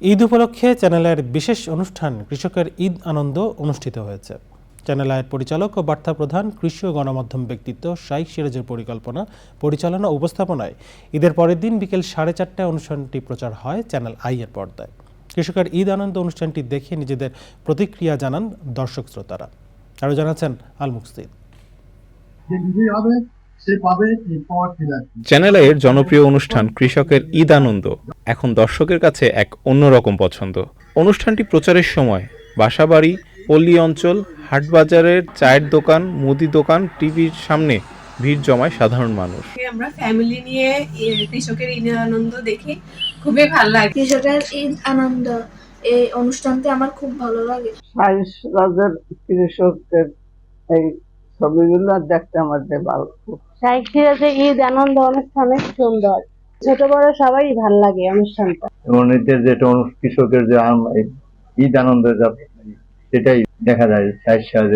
ঈদ উপলক্ষে চ্যানেলের বিশেষ অনুষ্ঠান কৃষকের ঈদ আনন্দ অনুষ্ঠিত হয়েছে। চ্যানেল আয়ের পরিচালক ও বার্তা প্রধান কৃষি ও গণমাধ্যম ব্যক্তিত্ব শাইখ সিরাজের পরিকল্পনা, পরিচালনা উপস্থাপনায় ঈদের পরের দিন বিকেল সাড়ে চারটায় অনুষ্ঠানটি প্রচার হয় চ্যানেল আই এর পর্দায়। কৃষকের ঈদ আনন্দ অনুষ্ঠানটি দেখে নিজেদের প্রতিক্রিয়া জানান দর্শক শ্রোতারা। আরও জানাচ্ছেন আল যে বিজয়ী হবে সে পাবে এই পাওয়ার টিলার চ্যানেল এর জনপ্রিয় অনুষ্ঠান কৃষকের ঈদ আনন্দ। এখন দর্শকের কাছে এক অন্যরকম পছন্দ। অনুষ্ঠানটি প্রচারের সময় বাসাবাড়ি পল্লী অঞ্চল হাটবাজারের চায়ের দোকান মুদি দোকান টিভির সামনে ভিড় জমায় সাধারণ মানুষ। আমরা ফ্যামিলি নিয়ে কৃষকের ঈদ আনন্দ দেখি। খুবই ভালো লাগে। কৃষকের ঈদ আনন্দ এই অনুষ্ঠানটি আমার খুব ভালো লাগে। সাইন্স রাজের কৃষকদের এই ছবিগুলো দেখতে আমাদের ভালো। শাইখ সিরাজের ঈদ আনন্দ অনুষ্ঠান অনেক সুন্দর। ছোট বড় সবাই ভালো লাগে অনুষ্ঠানটা। এবং এদের যেটা কৃষকের যে ঈদ আনন্দ যা- সেটাই দেখা যায়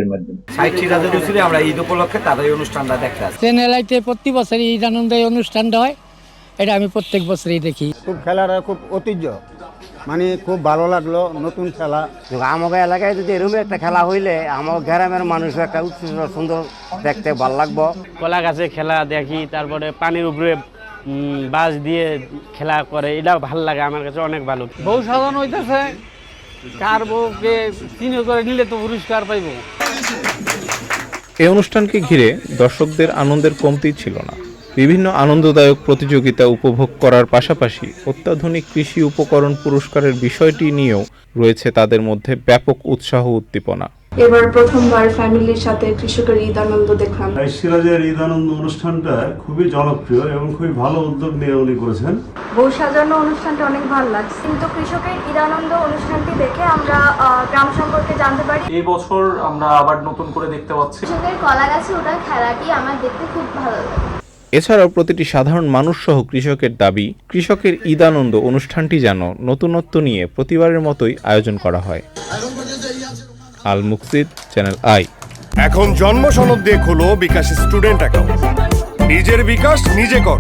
মাধ্যমে। সিরাজের আমরা ঈদ উপলক্ষে তাদের অনুষ্ঠানটা দেখতে আসি। চ্যানেলাইতে প্রতি বছর ঈদ আনন্দ অনুষ্ঠানটা হয়। এটা আমি প্রত্যেক বছরই দেখি। খুব খেলার খুব ঐতিহ্য। মানে খুব ভালো লাগল নতুন খেলা। আমাকে এলাকায় যদি এরকম একটা খেলা হইলে আমার গ্রামের মানুষ একটা উৎসব সুন্দর দেখতে ভালো লাগবো। কলা গাছে খেলা দেখি তারপরে পানির উপরে বাঁশ দিয়ে খেলা করে এটাও ভালো লাগে আমার কাছে অনেক ভালো। বউ সাজানো হইতেছে কার বউকে চিনে করে নিলে তো পুরস্কার পাইবো। এই অনুষ্ঠানকে ঘিরে দর্শকদের আনন্দের কমতি ছিল না। বিভিন্ন আনন্দদায়ক প্রতিযোগিতা উপভোগ করার পাশাপাশি অত্যাধুনিক কৃষি উপকরণ পুরস্কারের বিষয়টি নিয়েও রয়েছে তাদের মধ্যে ব্যাপক উৎসাহ উদ্দীপনা। এবার প্রথমবার ফ্যামিলির সাথে কৃষকের ঈদ আনন্দ দেখলাম সিরাজের ঈদ আনন্দ অনুষ্ঠানটা খুবই জনপ্রিয় এবং খুবই ভালো উদ্যোগ নিয়ে উনি করেছেন। বউ সাজানো অনুষ্ঠানটা অনেক ভালো লাগছে। কিন্তু কৃষকের ঈদ আনন্দ অনুষ্ঠানটি দেখে আমরা গ্রাম সম্পর্কে জানতে পারি। এই বছর আমরা আবার নতুন করে দেখতে পাচ্ছি। কৃষকের কলা গাছে ওঠার খেলাটি আমার দেখতে খুব ভালো লাগে। এছাড়াও প্রতিটি সাধারণ মানুষ সহ কৃষকের দাবি, কৃষকের ঈদানন্দ অনুষ্ঠানটি যেন নতুনত্ব নিয়ে প্রতিবারের মতোই আয়োজন করা হয়। Al Muksid, channel I. এখন জন্ম সনদ দিয়ে খোলো বিকাশ স্টুডেন্ট অ্যাকাউন্ট। নিজের বিকাশ নিজে কর।